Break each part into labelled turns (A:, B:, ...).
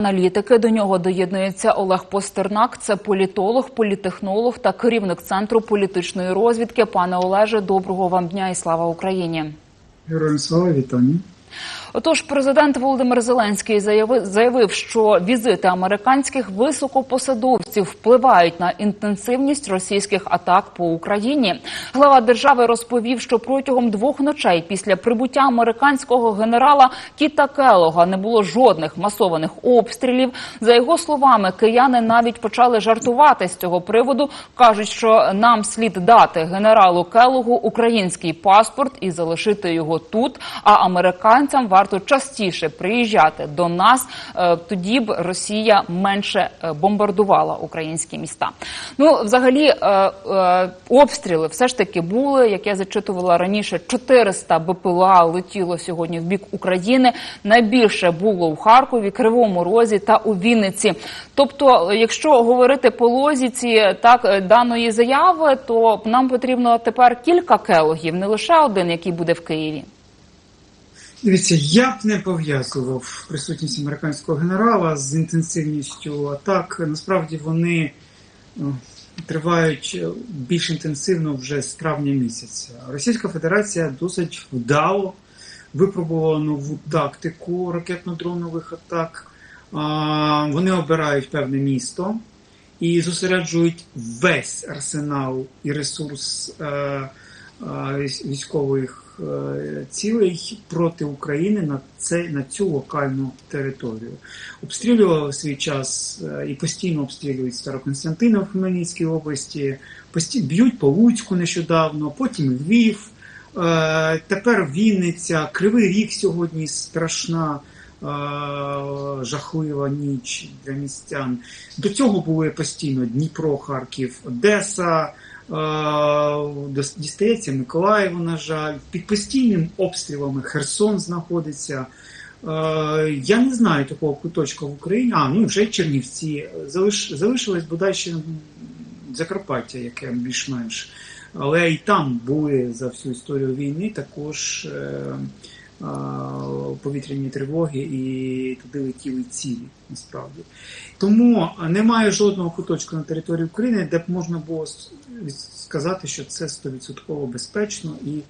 A: Аналітики до нього доєднується Олег Постернак. Це політолог, політехнолог та керівник центру політичної розвідки. Пане Олеже, доброго вам дня і слава Україні.
B: Героям слава вітання.
A: Отож, президент Володимир Зеленський заявив, що візити американських високопосадовців впливають на інтенсивність російських атак по Україні. Глава держави розповів, що протягом двох ночей після прибуття американського генерала Кіта Келога не було жодних масованих обстрілів. За його словами, кияни навіть почали жартувати з цього приводу. кажуть, що нам слід дати генералу Келогу український паспорт і залишити його тут. А американцям варто частіше приїжджати до нас. Е, Тоді б Росія менше е, бомбардувала українські міста. Ну, взагалі, е, обстріли все ж таки були. Як я зачитувала раніше, 400 БПЛА летіло сьогодні в бік України. Найбільше було у Харкові, Кривому Розі та у Вінниці. Тобто, якщо говорити по лозіці так даної заяви, то нам потрібно тепер кілька келогів, не лише один, який буде в Києві.
B: Дивіться, я б не пов'язував присутність американського генерала з інтенсивністю атак. Насправді вони е, тривають е, більш інтенсивно вже з травня місяця. Російська Федерація досить вдало випробувала нову тактику ракетно-дронових атак. Вони обирають певне місто і зосереджують весь арсенал і ресурс е, е, військових цілей проти України на це на цю локальну територію. Обстрілювали свій час е, і постійно обстрілюють Староконстантина в Хмельницькій області, постійно б'ють по Луцьку нещодавно, потім Львів. Е, Тепер Вінниця, Кривий Ріг сьогодні страшна. е, Жахлива ніч для містян. До цього були постійно Дніпро, Харків, Одеса, е, дістається Миколаєву, на жаль. Під постійним обстрілами Херсон знаходиться. Е, Я не знаю такого куточка в Україні. А, ну вже Чернівці. Залиш, залишилось бодай ще Закарпаття, яке більш-менш. Але і там були за всю історію війни також е, е, повітряні тривоги, і туди летіли цілі насправді. Тому немає жодного куточку на території України, де б можна було сказати, що це 100% безпечно, і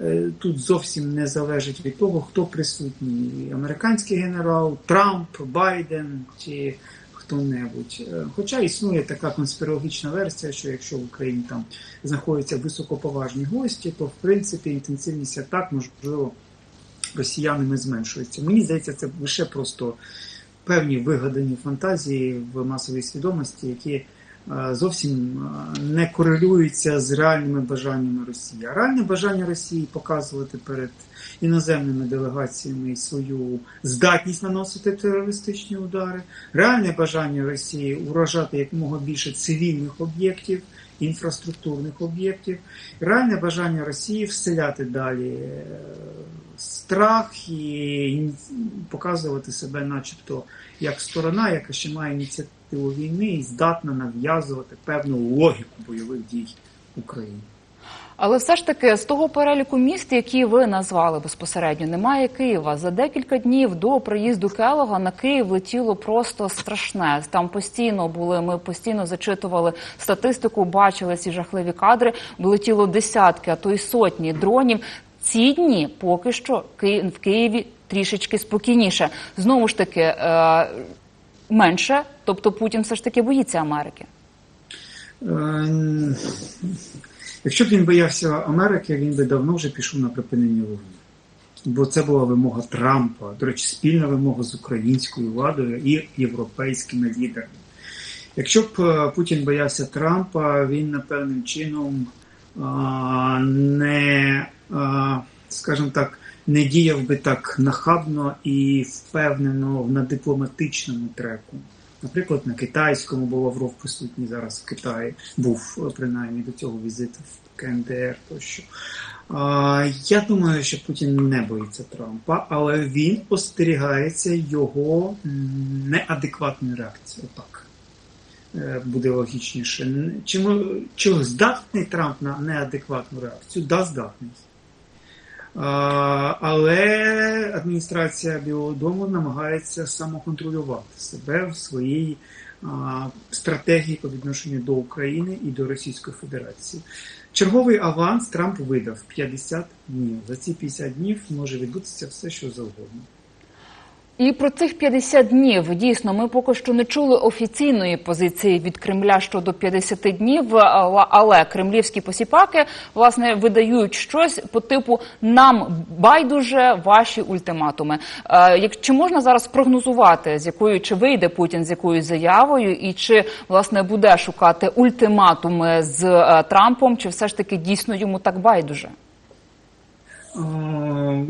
B: е, тут зовсім не залежить від того, хто присутній: американський генерал, Трамп, Байден чи хто-небудь. Е, Хоча існує така конспірологічна версія, що якщо в Україні там знаходяться високоповажні гості, то в принципі інтенсивність атак можливо росіянами зменшується. Мені здається, це лише просто певні вигадані фантазії в масовій свідомості, які е, зовсім е, не корелюються з реальними бажаннями Росії. А реальне бажання Росії показувати перед іноземними делегаціями свою здатність наносити терористичні удари, реальне бажання Росії уражати якомога більше цивільних об'єктів. Інфраструктурних об'єктів, реальне бажання Росії вселяти далі е, страх і показувати себе, начебто, як сторона, яка ще має ініціативу війни і здатна нав'язувати певну логіку бойових дій Україні.
A: Але все ж таки з того переліку міст, які ви назвали безпосередньо, немає Києва. За декілька днів до приїзду Келога на Київ летіло просто страшне. Там постійно були. Ми постійно зачитували статистику, бачили ці жахливі кадри. Летіло десятки, а то й сотні дронів. Ці дні поки що в Києві трішечки спокійніше. Знову ж таки, е, менше. Тобто Путін все ж таки боїться Америки.
B: Якщо б він боявся Америки, він би давно вже пішов на припинення вогню. Бо це була вимога Трампа, до речі, спільна вимога з українською владою і європейськими лідерами. Якщо б е, Путін боявся Трампа, він напевним чином не, скажімо так, не діяв би так нахабно і впевнено на дипломатичному треку. Наприклад, на китайському, бо Лавров присутній зараз в Китаї, був е, принаймні до цього візиту в КНДР тощо. Я думаю, що Путін не боїться Трампа, але він остерігається його неадекватної реакції. Отак Е, буде логічніше. Чи, чи здатний Трамп на неадекватну реакцію? Да, здатний. Але адміністрація Білого Дому намагається самоконтролювати себе в своїй стратегії по відношенню до України і до Російської Федерації. Черговий аванс Трамп видав 50 днів. За ці 50 днів може відбутися все, що завгодно.
A: І про цих 50 днів дійсно ми поки що не чули офіційної позиції від Кремля щодо 50 днів, але- кремлівські посіпаки власне видають щось по типу нам байдуже ваші ультиматуми. Е, Як чи можна зараз прогнозувати, з якою чи вийде Путін з якою заявою, і чи власне буде шукати ультиматуми з е, Трампом, чи все ж таки дійсно йому так байдуже?
B: В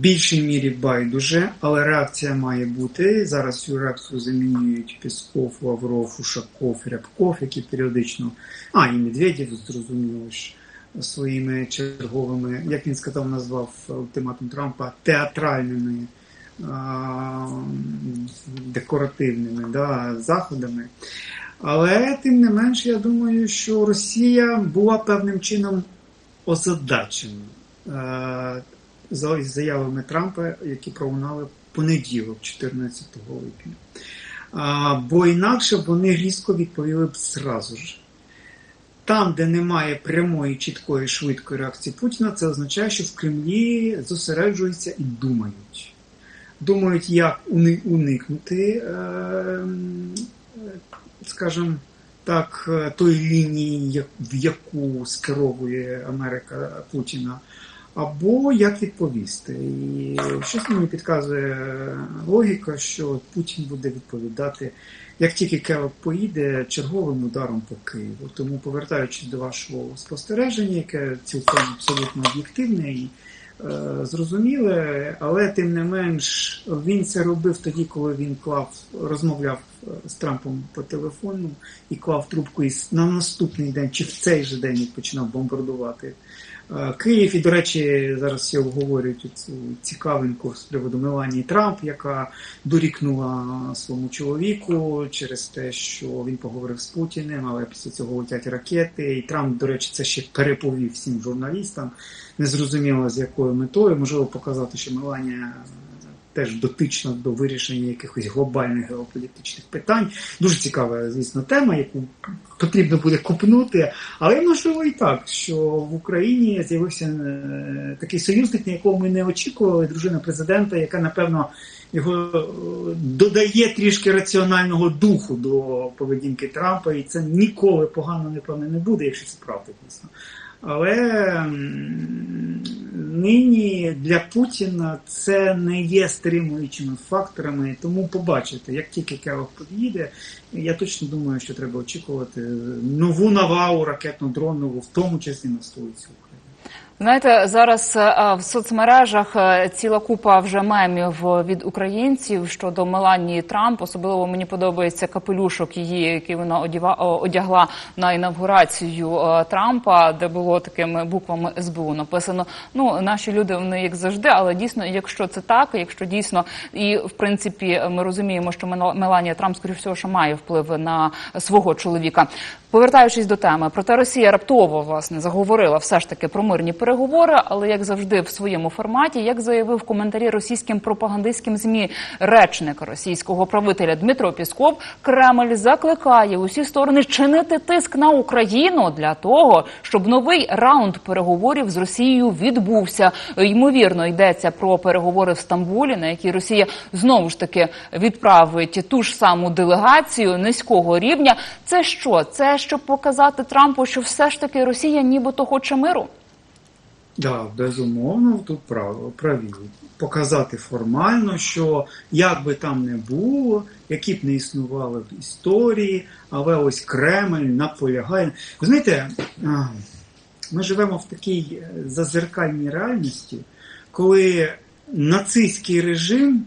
B: більшій мірі байдуже, але реакція має бути. Зараз цю реакцію замінюють Пісков, Лавров, Ушаков, Рябков, які періодично, а і Медведєв, зрозуміло ж, своїми черговими, як він сказав, назвав ультиматум Трампа театральними а, декоративними да, заходами. Але тим не менш, я думаю, що Росія була певним чином озадачена е, за заявами Трампа, які пролунали понеділок, 14 липня. Бо інакше вони різко відповіли б зразу ж. Там, де немає прямої, чіткої, швидкої реакції Путіна, це означає, що в Кремлі зосереджуються і думають. Думають, як уникнути, е, скажімо так, е, той лінії, в яку скеровує Америка Путіна, або як відповісти. І щось мені підказує логіка, що Путін буде відповідати, як тільки Келок поїде черговим ударом по Києву. Тому, повертаючись до вашого спостереження, яке цілком абсолютно об'єктивне і е, зрозуміле, але тим не менш він це робив тоді, коли він клав, розмовляв з Трампом по телефону і клав трубку і на наступний день, чи в цей же день починав бомбардувати е, Київ. І, до речі, зараз всі обговорюють цю цікавинку з приводу Меланії Трамп, яка дорікнула своєму чоловіку через те, що він поговорив з Путіним, але після цього летять ракети. І Трамп, до речі, це ще переповів всім журналістам. Незрозуміло з якою метою, можливо, показати, що Меланія теж дотична до вирішення якихось глобальних геополітичних питань. Дуже цікава, звісно, тема, яку потрібно буде купнути. Але можливо і так, що в Україні з'явився е, такий союзник, на якого ми не очікували, дружина президента, яка напевно його е, додає трішки раціонального духу до поведінки Трампа, і це ніколи погано напевне не буде, якщо це правда дійсно. Але нині для Путіна це не є стримуючими факторами, тому побачите, як тільки Келох під'їде, я точно думаю, що треба очікувати нову навалу ракетно-дронову, в тому числі на столицю.
A: Знаєте, зараз е, в соцмережах е, ціла купа вже мемів від українців щодо Меланії Трамп. Особливо мені подобається капелюшок її, який вона одягла на інавгурацію е, Трампа, де було такими буквами СБУ написано. Ну наші люди вони як завжди, але дійсно, якщо це так, якщо дійсно і в принципі ми розуміємо, що Мел- Меланія Трамп, скоріш всього, що має вплив на свого чоловіка. Повертаючись до теми, проте Росія раптово власне заговорила все ж таки про мирні переговори, але як завжди в своєму форматі, як заявив в коментарі російським пропагандистським змі речник російського правителя Дмитро Пісков, Кремль закликає усі сторони чинити тиск на Україну для того, щоб новий раунд переговорів з Росією відбувся. Ймовірно, йдеться про переговори в Стамбулі, на які Росія знову ж таки відправить ту ж саму делегацію низького рівня. Це що? Це щоб показати Трампу, що все ж таки Росія нібито хоче миру.
B: Да, безумовно, тут право праві. Показати формально, що як би там не було, які б не існували в історії, але ось Кремль наполягає. Ви знаєте, ми живемо в такій е, зазеркальній реальності, коли нацистський режим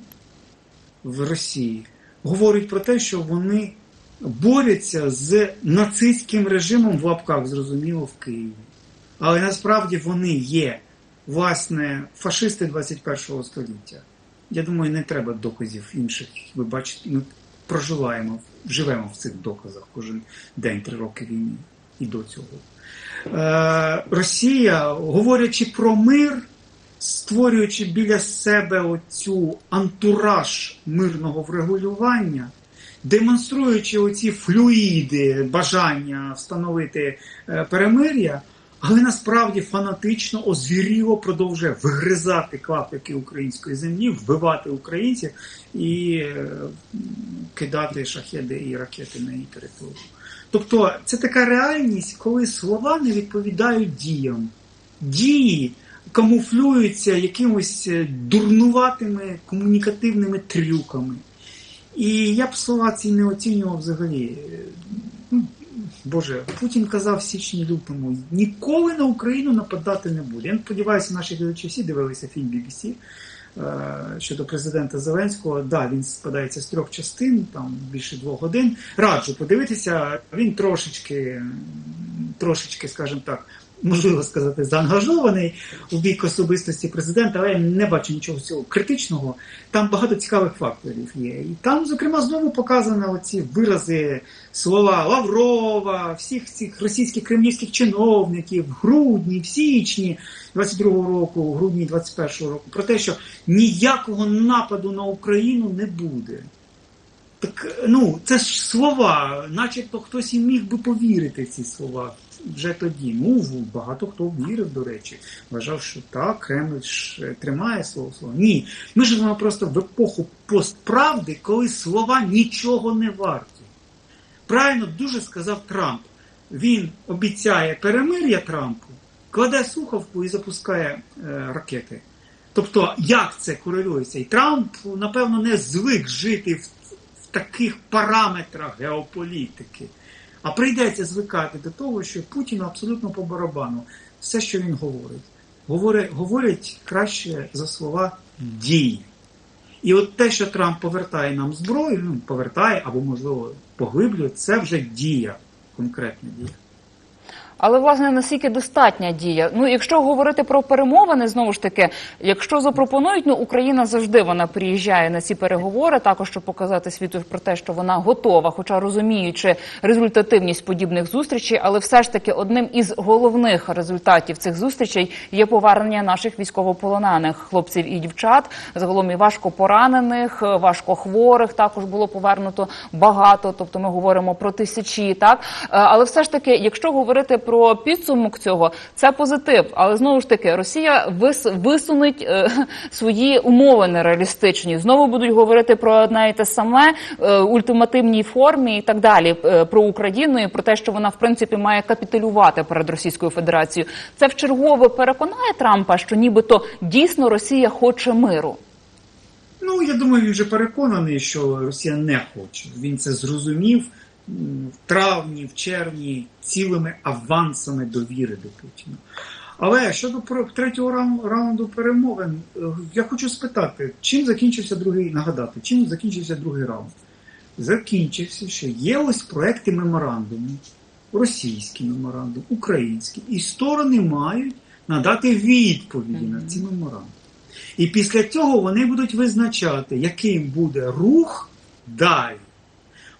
B: в Росії говорить про те, що вони борються з нацистським режимом в лапках, зрозуміло, в Києві. Але насправді вони є власне фашисти 21 століття. Я думаю, не треба доказів інших. Ви бачите, ми проживаємо, живемо в цих доказах кожен день, три роки війни і до цього. Е, Росія, говорячи про мир, створюючи біля себе оцю антураж мирного врегулювання, демонструючи оці флюїди бажання встановити е, перемир'я, але насправді фанатично озвіріло продовжує вигризати клаптики української землі, вбивати українців і е, кидати шахеди і ракети на її територію. Тобто це така реальність, коли слова не відповідають діям. Дії камуфлюються якимось е, дурнуватими комунікативними трюками. І я б слова ці не оцінював взагалі. Боже, Путін казав в січні-лютому, ніколи на Україну нападати не буде. Я сподіваюся, наші глядачі всі дивилися фільм BBC е, щодо президента Зеленського. Да, він складається з трьох частин, там більше двох годин. Раджу подивитися, він трошечки, трошечки, скажімо так, можливо сказати, заангажований у бік особистості президента, але я не бачу нічого цього критичного. Там багато цікавих факторів є. І там, зокрема, знову показано оці вирази, слова Лаврова, всіх цих російських кремлівських чиновників в грудні, в січні 22-го року, в грудні 21-го року, про те, що ніякого нападу на Україну не буде. Так, ну, це ж слова, начебто хтось і міг би повірити ці слова вже тоді. Ну, багато хто вірив, до речі, вважав, що так, Кремль ж е, тримає слово слово. Ні. Ми живемо просто в епоху постправди, коли слова нічого не варті. Правильно дуже сказав Трамп. Він обіцяє перемир'я Трампу, кладе слухавку і запускає е, ракети. Тобто, як це корелюється? І Трамп, напевно, не звик жити в, в таких параметрах геополітики. А прийдеться звикати до того, що Путіну абсолютно по барабану все, що він говорить. Говорить, говорять краще за слова дії. І от те, що Трамп повертає нам зброю, ну, повертає або, можливо, поглиблює, це вже дія, конкретна дія.
A: Але власне наскільки достатня дія? Ну, якщо говорити про перемовини, знову ж таки, якщо запропонують, ну Україна завжди вона приїжджає на ці переговори, також щоб показати світу про те, що вона готова, хоча розуміючи результативність подібних зустрічей, але все ж таки одним із головних результатів цих зустрічей є повернення наших військовополонених хлопців і дівчат, загалом і важко поранених, важко хворих також було повернуто багато. Тобто ми говоримо про тисячі, так Е, але все ж таки, якщо говорити про підсумок цього, це позитив. Але знову ж таки, Росія вис, висунуть е, свої умови нереалістичні. Знову будуть говорити про одне і те саме е, ультимативній формі і так далі. е, про Україну і про те, що вона в принципі має капітулювати перед Російською Федерацією. Це вчергове переконає Трампа, що нібито дійсно Росія хоче миру.
B: Ну, я думаю, він вже переконаний, що Росія не хоче. Він це зрозумів в травні, в червні цілими авансами довіри до Путіна. Але щодо третього раунду перемовин, е, я хочу спитати, чим закінчився другий, нагадати, чим закінчився другий раунд? Закінчився, що є ось проекти меморандуму, російський меморандум, український, і сторони мають надати відповіді на ці меморандуми. І після цього вони будуть визначати, яким буде рух далі.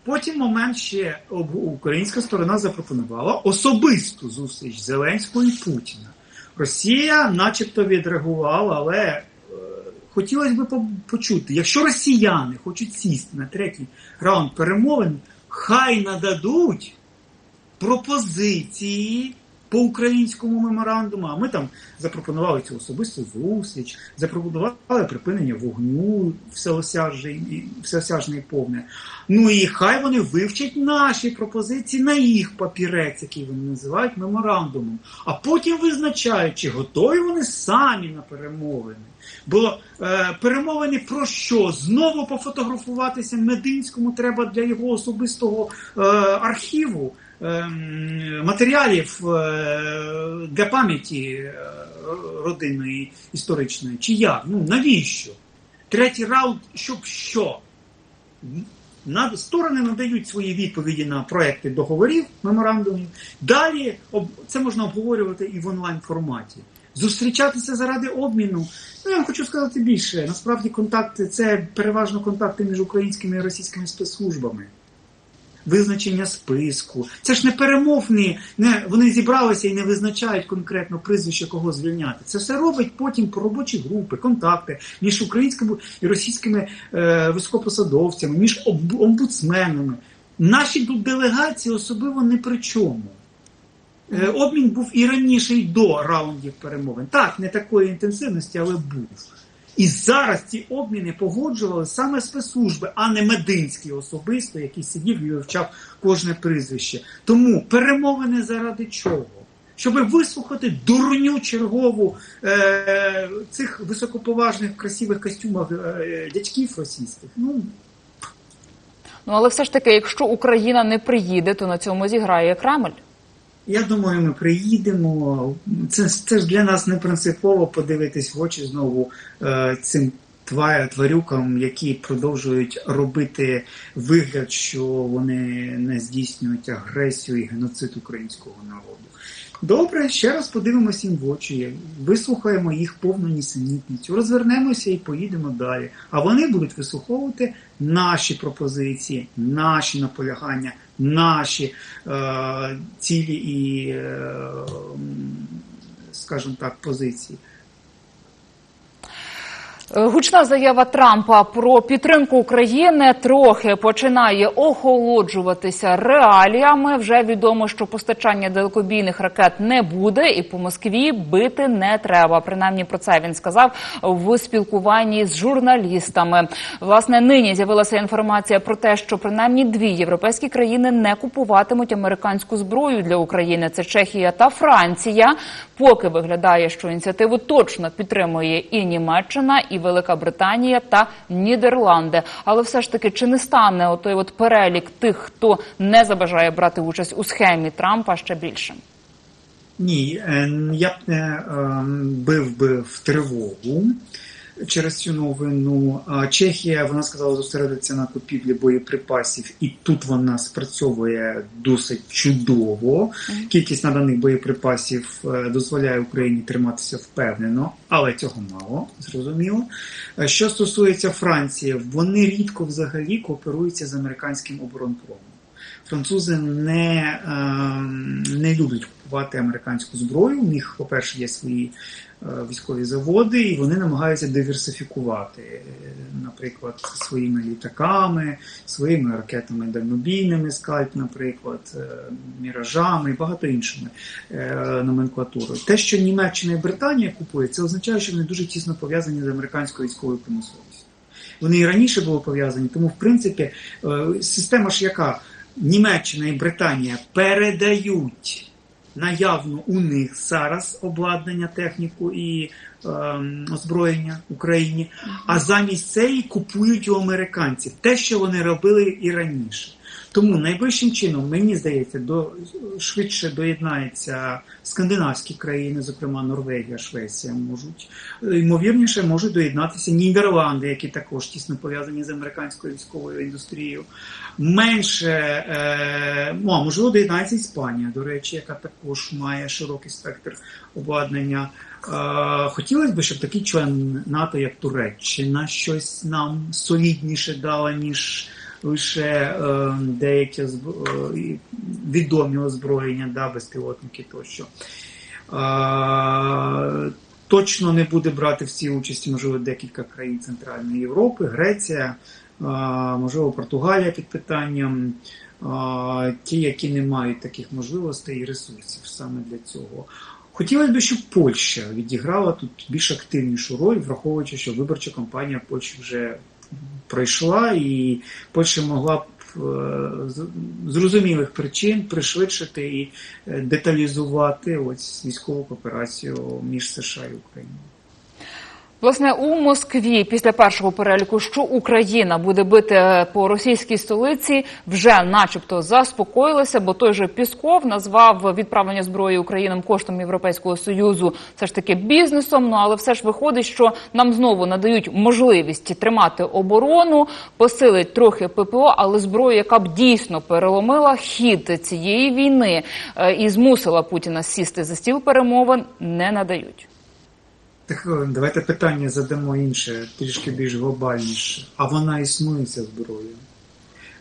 B: Потім момент ще українська сторона запропонувала особисту зустріч Зеленського і Путіна. Росія, начебто, відреагувала, але е, хотілося б почути, якщо росіяни хочуть сісти на третій раунд перемовин, хай нададуть пропозиції по українському меморандуму. А ми там запропонували цю особисту зустріч, запропонували припинення вогню всеосяжне і повне. Ну і хай вони вивчать наші пропозиції на їх папірець, який вони називають меморандумом, а потім визначають, чи готові вони самі на перемовини. Бо е, перемовини про що? Знову пофотографуватися Мединському треба для його особистого е, архіву матеріалів е, для пам'яті е, родинної історичної. Чи як? Ну навіщо? Третій раунд, щоб що? Сторони надають свої відповіді на проекти договорів, меморандумів. Далі це можна обговорювати і в онлайн форматі. Зустрічатися заради обміну. Ну, я вам хочу сказати більше. Насправді контакти це переважно контакти між українськими і російськими спецслужбами. Визначення списку. Це ж не перемовні, не вони зібралися і не визначають конкретно прізвище, кого звільняти. Це все робить потім по робочі групи, контакти між українськими і російськими е, високопосадовцями, між омбудсменами. Наші делегації особливо не при чому. Е, Обмін був і раніше, і до раундів перемовин. Так, не такої інтенсивності, але був. І зараз ці обміни погоджували саме спецслужби, а не Мединський особисто, який сидів і вивчав кожне прізвище. Тому перемовини заради чого? Щоб вислухати дурню чергову е, цих високоповажних красивих костюмах е, дядьків російських. Ну,
A: Ну але все ж таки, якщо Україна не приїде, то на цьому зіграє Кремль.
B: Я думаю, ми приїдемо. Це, це ж для нас не принципово подивитись в очі знову е, цим тва- тварюкам, які продовжують робити вигляд, що вони не здійснюють агресію і геноцид українського народу. Добре, ще раз подивимося їм в очі, вислухаємо їх повну нісенітність, розвернемося і поїдемо далі. А вони будуть вислуховувати наші пропозиції, наші наполягання, наші е, цілі і, е, скажімо так, позиції.
A: Е, Гучна заява Трампа про підтримку України трохи починає охолоджуватися реаліями. Вже відомо, що постачання далекобійних ракет не буде, і по Москві бити не треба. Принаймні про це він сказав в спілкуванні з журналістами. Власне, нині з'явилася інформація про те, що принаймні дві європейські країни не купуватимуть американську зброю для України. Це Чехія та Франція. Поки виглядає, що ініціативу точно підтримує і Німеччина, і Велика Британія та Нідерланди. Але все ж таки, чи не стане отой от перелік тих, хто не забажає брати участь у схемі Трампа ще більшим?
B: Ні, е, я б не е, бив би в тривогу через цю новину. Чехія вона сказала зосередитися на купівлі боєприпасів, і тут вона спрацьовує досить чудово. Кількість наданих боєприпасів е, дозволяє Україні триматися впевнено, але цього мало зрозуміло. Е, Що стосується Франції, вони рідко взагалі кооперуються з американським оборонпромом. Французи не, е, не люблять купувати американську зброю. У них, по-перше, є свої е, військові заводи, і вони намагаються диверсифікувати, е, наприклад, своїми літаками, своїми ракетами дальнобійними, скальп, наприклад, е, міражами і багато іншими номенклатурою. Те, що Німеччина і Британія купують, це означає, що вони дуже тісно пов'язані з американською військовою промисловістю. Вони і раніше були пов'язані, тому в принципі система ж яка Німеччина і Британія передають наявно у них зараз обладнання, техніку і е, озброєння Україні, а замість цієї купують у американців те, що вони робили і раніше. Тому найближчим чином, мені здається, до швидше доєднаються скандинавські країни, зокрема Норвегія, Швеція, можуть ймовірніше можуть доєднатися Нідерланди, які також тісно пов'язані з американською військовою індустрією. Менше е, ну, можливо доєднається Іспанія, до речі, яка також має широкий спектр обладнання. Е, хотілося б, щоб такий член НАТО, як Туреччина, щось нам солідніше дала, ніж лише е, деякі е, відомі озброєння, да, безпілотники тощо. Точно не буде брати в цій участі, можливо, декілька країн Центральної Європи, Греція, можливо, Португалія під питанням. Ті, які не мають таких можливостей і ресурсів саме для цього. Хотілося б, щоб Польща відіграла тут більш активнішу роль, враховуючи, що виборча кампанія в Польщі вже пройшла, і Польща могла б е, з зрозумілих причин пришвидшити і е, деталізувати ось військову кооперацію між США і Україною.
A: Власне, у Москві після першого переліку, що Україна буде бити по російській столиці, вже, начебто, заспокоїлися, бо той же Пісков назвав відправлення зброї Українам коштом Європейського союзу все ж таки бізнесом. Ну але все ж виходить, що нам знову надають можливість тримати оборону, посилить трохи ППО, але зброю, яка б дійсно переломила хід цієї війни е, і змусила Путіна сісти за стіл перемовин, не надають.
B: Давайте питання задамо інше, трішки більш глобальніше. А вона існує ця зброя.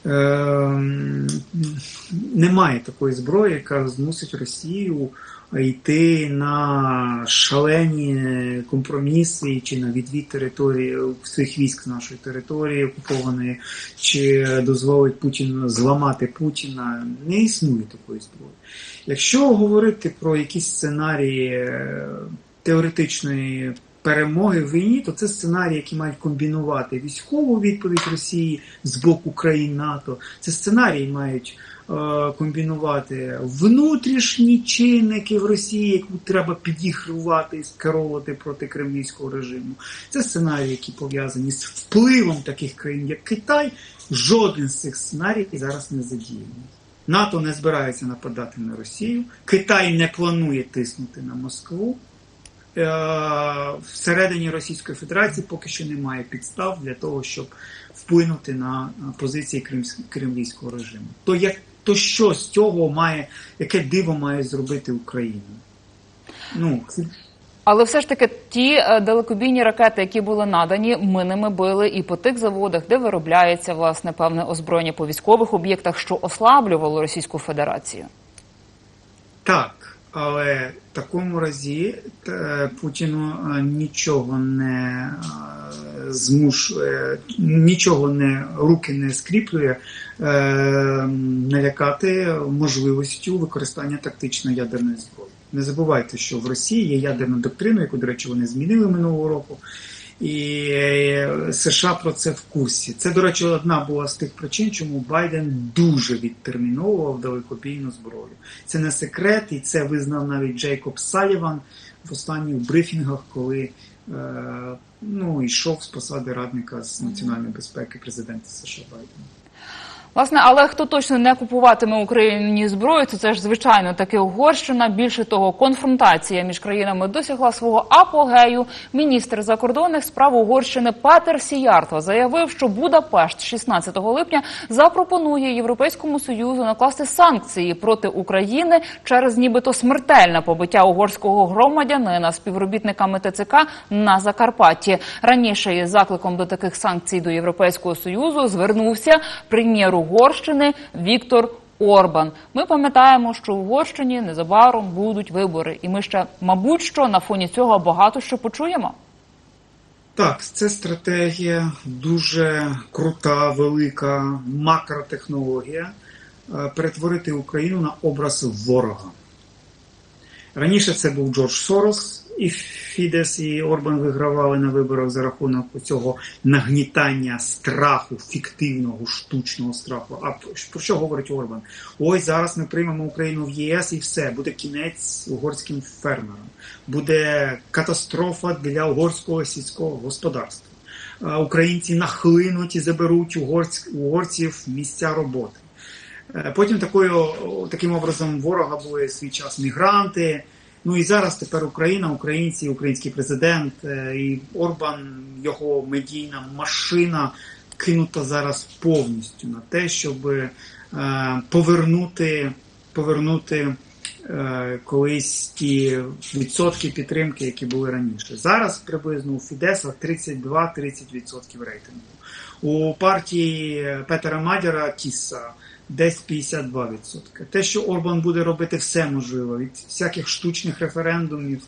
B: Е, немає такої зброї, яка змусить Росію йти на шалені компроміси чи на відвід території своїх військ нашої території окупованої, чи дозволить Путіну зламати Путіна. Не існує такої зброї. Якщо говорити про якісь сценарії теоретичної перемоги в війні, то це сценарії, які мають комбінувати військову відповідь Росії з боку країн НАТО. Це сценарії мають е, комбінувати внутрішні чинники в Росії, яку треба підігрувати і скеровувати проти кремлівського режиму. Це сценарії, які пов'язані з впливом таких країн, як Китай. Жоден з цих сценаріїв зараз не задіяний. НАТО не збирається нападати на Росію, Китай не планує тиснути на Москву. Е, Всередині Російської Федерації поки що немає підстав для того, щоб вплинути на позиції кремлівського режиму. То як то що з цього має, яке диво має зробити Україна? Ну,
A: Але все ж таки ті е, далекобійні ракети, які були надані, ми ними били і по тих заводах, де виробляється власне певне озброєння по військових об'єктах, що ослаблювало Російську Федерацію.
B: Так, але в такому разі е, Путіну е, нічого не е, змушує, нічого не руки не скріплює налякати можливістю використання тактичної ядерної зброї. Не забувайте, що в Росії є ядерна доктрина, яку, до речі, вони змінили минулого року. І е, США про це в курсі. Це, до речі, одна була з тих причин, чому Байден дуже відтерміновував далекобійну зброю. Це не секрет, і це визнав навіть Джейкоб Саліван в останніх брифінгах, коли е, ну, йшов з посади радника з національної безпеки президента США Байдена.
A: Власне, але хто точно не купуватиме Україні зброю, то це ж звичайно таки Угорщина. Більше того, конфронтація між країнами досягла свого апогею. Міністр закордонних справ Угорщини Петер Сіярто заявив, що Будапешт 16 липня запропонує Європейському союзу накласти санкції проти України через нібито смертельне побиття угорського громадянина співробітниками ТЦК на Закарпатті. Раніше закликом до таких санкцій до Європейського союзу звернувся прем'єр Угорщини Віктор Орбан. Ми пам'ятаємо, що в Угорщині незабаром будуть вибори, і ми ще, мабуть, що на фоні цього багато що почуємо.
B: Так, це стратегія дуже крута, велика макротехнологія е, перетворити Україну на образ ворога. Раніше це був Джордж Сорос, і Фідес, і Орбан вигравали на виборах за рахунок цього нагнітання страху, фіктивного, штучного страху. А про що говорить Орбан? Ось зараз ми приймемо Україну в ЄС і все, буде кінець угорським фермерам, буде катастрофа для угорського сільського господарства. Українці нахлинуть і заберуть угорськ, угорців місця роботи. Е, Потім такою, таким образом ворога були свій час мігранти. Ну і зараз тепер Україна, українці, український президент е, і Орбан, його медійна машина кинута зараз повністю на те, щоб е, повернути, повернути е, колись ті відсотки підтримки, які були раніше. Зараз приблизно у Фідеса 32-30% рейтингу. У партії Петера Мадяра Кіса десь 52%. Те, що Орбан буде робити все можливе, від всяких штучних референдумів,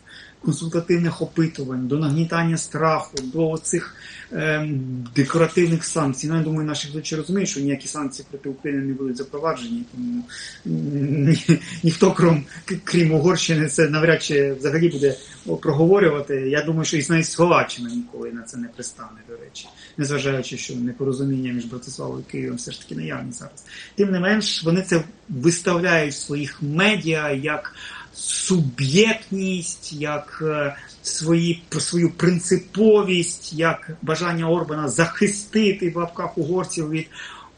B: консультативних опитувань, до нагнітання страху, до цих ем, декоративних санкцій. Ну, я думаю, наші глядачі розуміють, що ніякі санкції проти України не будуть запроваджені, тому ні, ніхто, крім, крім Угорщини, це навряд чи взагалі буде проговорювати. Я думаю, що і навіть Словаччина ніколи на це не пристане, до речі, незважаючи, що непорозуміння між Братиславою і Києвом все ж таки наявні зараз. Тим не менш, вони це виставляють в своїх медіа як суб'єктність, як е, свої, свою принциповість, як бажання Орбана захистити в лапках угорців від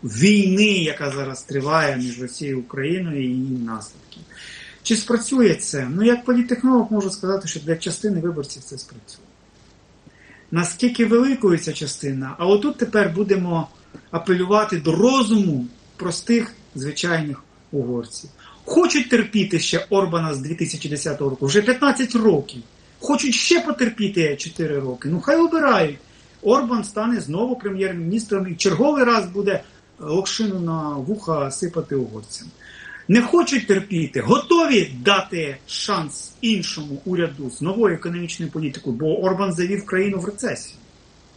B: війни, яка зараз триває між Росією і Україною і її наслідків. Чи спрацює це? Ну, як політтехнолог можу сказати, що для частини виборців це спрацює. Наскільки великою ця частина? А отут тепер будемо апелювати до розуму простих звичайних угорців. Хочуть терпіти ще Орбана з 2010 року, вже 15 років. Хочуть ще потерпіти 4 роки. Ну хай обирають. Орбан стане знову прем'єр-міністром і черговий раз буде локшину на вуха сипати угорцям. Не хочуть терпіти, готові дати шанс іншому уряду з новою економічною політикою, бо Орбан завів країну в рецесію.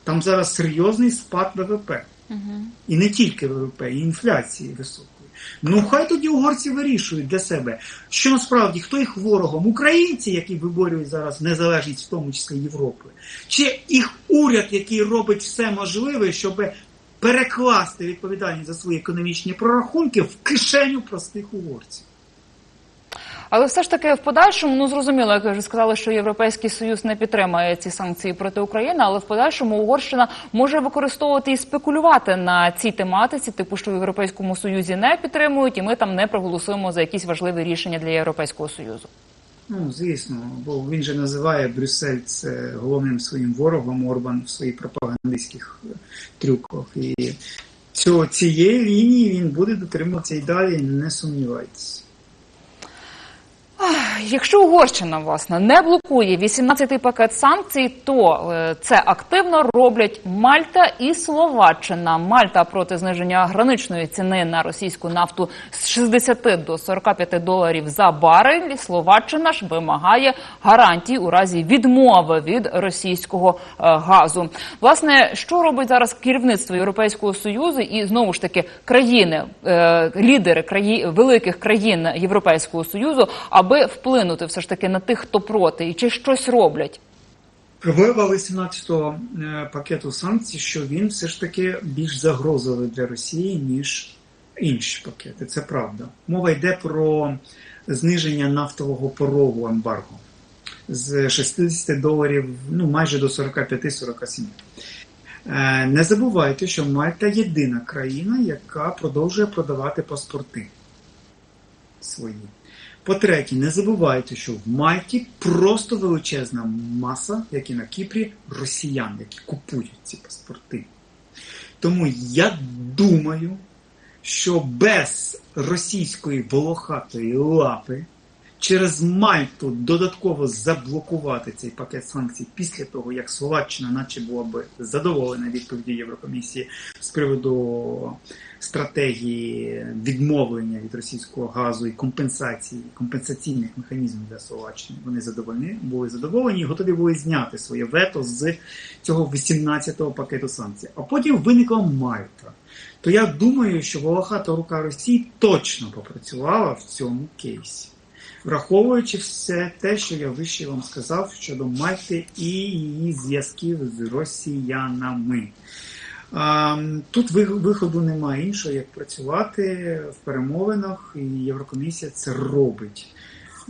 B: Там зараз серйозний спад ВВП. І не тільки ВВП, і інфляції високої. Ну хай тоді угорці вирішують для себе, що насправді хто їх ворогом? Українці, які виборюють зараз незалежність, в тому числі Європи, чи їх уряд, який робить все можливе, щоб перекласти відповідальність за свої економічні прорахунки в кишеню простих угорців.
A: Але все ж таки в подальшому, ну зрозуміло, як ви вже сказали, що Європейський Союз не підтримає ці санкції проти України, але в подальшому Угорщина може використовувати і спекулювати на цій тематиці, типу, що в Європейському Союзі не підтримують, і ми там не проголосуємо за якісь важливі рішення для Європейського Союзу.
B: Ну, звісно, бо він же називає Брюссель це головним своїм ворогом Орбан в своїх пропагандистських трюках. І цього, цієї лінії він буде дотримуватися і далі, не сумнівайтеся.
A: Якщо Угорщина власне не блокує 18-й пакет санкцій, то е, це активно роблять Мальта і Словаччина. Мальта проти зниження граничної ціни на російську нафту з 60 до 45 доларів за барель. Словаччина ж вимагає гарантій у разі відмови від російського е, газу. Власне, що робить зараз керівництво Європейського союзу і знову ж таки країни, е, лідери краї, великих країн Європейського союзу, аби вплинути все ж таки на тих, хто проти, і чи щось роблять?
B: Проблема 18-го е, пакету санкцій, що він все ж таки більш загрозливий для Росії, ніж інші пакети. Це правда. Мова йде про зниження нафтового порогу ембарго з 60 доларів ну, майже до 45-47. Е, Не забувайте, що Мальта єдина країна, яка продовжує продавати паспорти свої. По-третє, не забувайте, що в Мальті просто величезна маса, як і на Кіпрі, росіян, які купують ці паспорти. Тому я думаю, що без російської волохатої лапи через Мальту додатково заблокувати цей пакет санкцій після того, як Словаччина, наче була би задоволена відповіді Єврокомісії з приводу стратегії відмовлення від російського газу і компенсації компенсаційних механізмів для Словаччини. Вони задоволені були задоволені і готові були зняти своє вето з цього 18-го пакету санкцій. А потім виникла Мальта. То я думаю, що волохата рука Росії точно попрацювала в цьому кейсі. Враховуючи все те, що я вище вам сказав щодо Мальти і її зв'язків з росіянами. Тут виходу немає іншого, як працювати в перемовинах, і Єврокомісія це робить.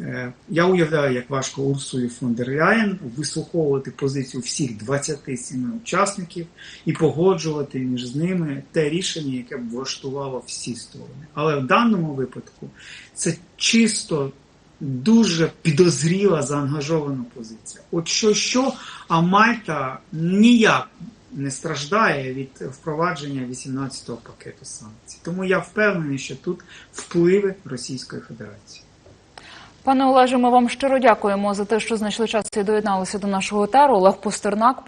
B: Е, Я уявляю, як важко Урсулі фон дер Ляєн вислуховувати позицію всіх 27 учасників і погоджувати між ними те рішення, яке б влаштувало всі сторони. Але в даному випадку це чисто дуже підозріла заангажована позиція. От що що, а Мальта ніяк не страждає від впровадження 18-го пакету санкцій. Тому я впевнений, що тут впливи Російської Федерації.
A: Пане Олеже, ми вам щиро дякуємо за те, що знайшли час і доєдналися до нашого етеру. Олег Постернак,